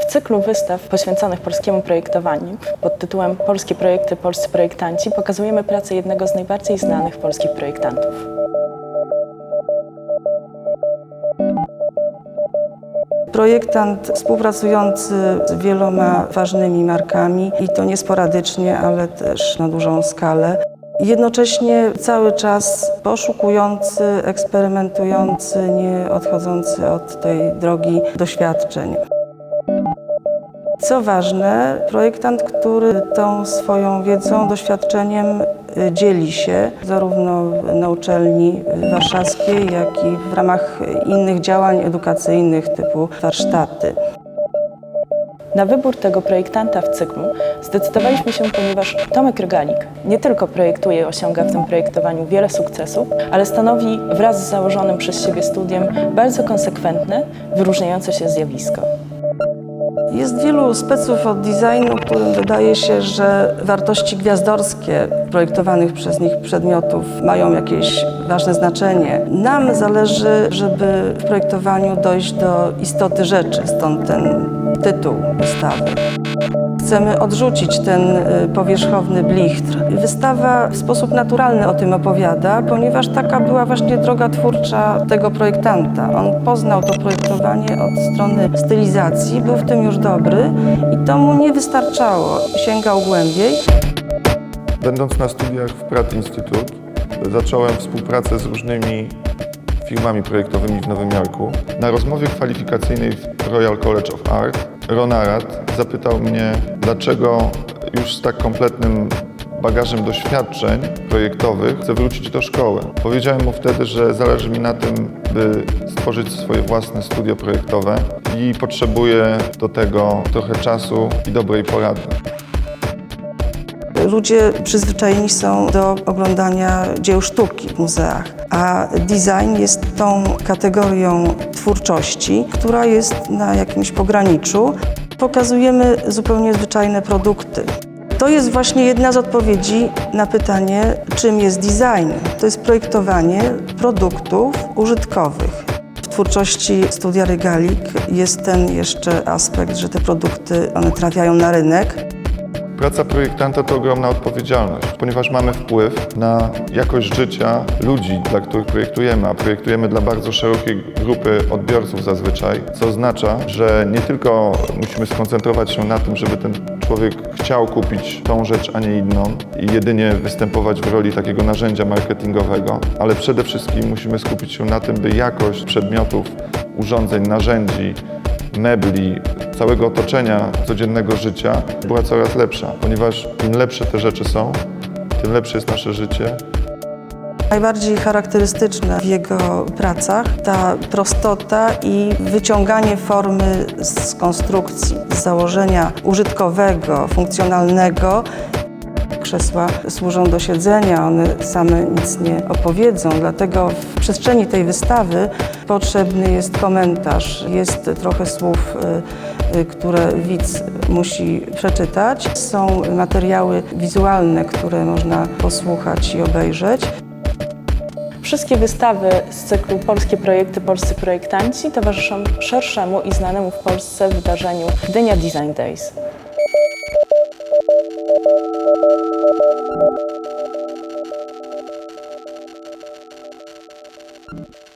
W cyklu wystaw poświęconych polskiemu projektowaniu pod tytułem Polskie projekty, polscy projektanci pokazujemy pracę jednego z najbardziej znanych polskich projektantów. Projektant współpracujący z wieloma ważnymi markami i to nie sporadycznie, ale też na dużą skalę. Jednocześnie cały czas poszukujący, eksperymentujący, nie odchodzący od tej drogi doświadczeń. Co ważne, projektant, który tą swoją wiedzą, doświadczeniem y, dzieli się zarówno na uczelni warszawskiej, jak i w ramach innych działań edukacyjnych typu warsztaty. Na wybór tego projektanta w cyklu zdecydowaliśmy się, ponieważ Tomek Rygalik nie tylko projektuje i osiąga w tym projektowaniu wiele sukcesów, ale stanowi wraz z założonym przez siebie studiem bardzo konsekwentne, wyróżniające się zjawisko. Jest wielu speców od designu, którym wydaje się, że wartości gwiazdorskie projektowanych przez nich przedmiotów mają jakieś ważne znaczenie. Nam zależy, żeby w projektowaniu dojść do istoty rzeczy, stąd ten tytuł wystawy. Chcemy odrzucić ten y, powierzchowny blichtr. Wystawa w sposób naturalny o tym opowiada, ponieważ taka była właśnie droga twórcza tego projektanta. On poznał to projektowanie od strony stylizacji, był w tym już dobry i to mu nie wystarczało. Sięgał głębiej. Będąc na studiach w Pratt Institute, zacząłem współpracę z różnymi firmami projektowymi w Nowym Jorku. Na rozmowie kwalifikacyjnej w Royal College of Art Ron Arad zapytał mnie, dlaczego już z tak kompletnym bagażem doświadczeń projektowych chcę wrócić do szkoły. Powiedziałem mu wtedy, że zależy mi na tym, by stworzyć swoje własne studio projektowe i potrzebuję do tego trochę czasu i dobrej porady. Ludzie przyzwyczajeni są do oglądania dzieł sztuki w muzeach, a design jest tą kategorią twórczości, która jest na jakimś pograniczu. Pokazujemy zupełnie zwyczajne produkty. To jest właśnie jedna z odpowiedzi na pytanie, czym jest design. To jest projektowanie produktów użytkowych. W twórczości studia Regalik jest ten jeszcze aspekt, że te produkty one trafiają na rynek. Praca projektanta to ogromna odpowiedzialność, ponieważ mamy wpływ na jakość życia ludzi, dla których projektujemy, a projektujemy dla bardzo szerokiej grupy odbiorców zazwyczaj, co oznacza, że nie tylko musimy skoncentrować się na tym, żeby ten człowiek chciał kupić tą rzecz, a nie inną i jedynie występować w roli takiego narzędzia marketingowego, ale przede wszystkim musimy skupić się na tym, by jakość przedmiotów, urządzeń, narzędzi, mebli, całego otoczenia codziennego życia była coraz lepsza, ponieważ im lepsze te rzeczy są, tym lepsze jest nasze życie. Najbardziej charakterystyczne w jego pracach ta prostota i wyciąganie formy z konstrukcji, z założenia użytkowego, funkcjonalnego. Krzesła służą do siedzenia, one same nic nie opowiedzą, dlatego w przestrzeni tej wystawy potrzebny jest komentarz, jest trochę słów, y, y, które widz musi przeczytać. Są materiały wizualne, które można posłuchać i obejrzeć. Wszystkie wystawy z cyklu Polskie projekty, polscy projektanci towarzyszą szerszemu i znanemu w Polsce wydarzeniu Gdynia Design Days. you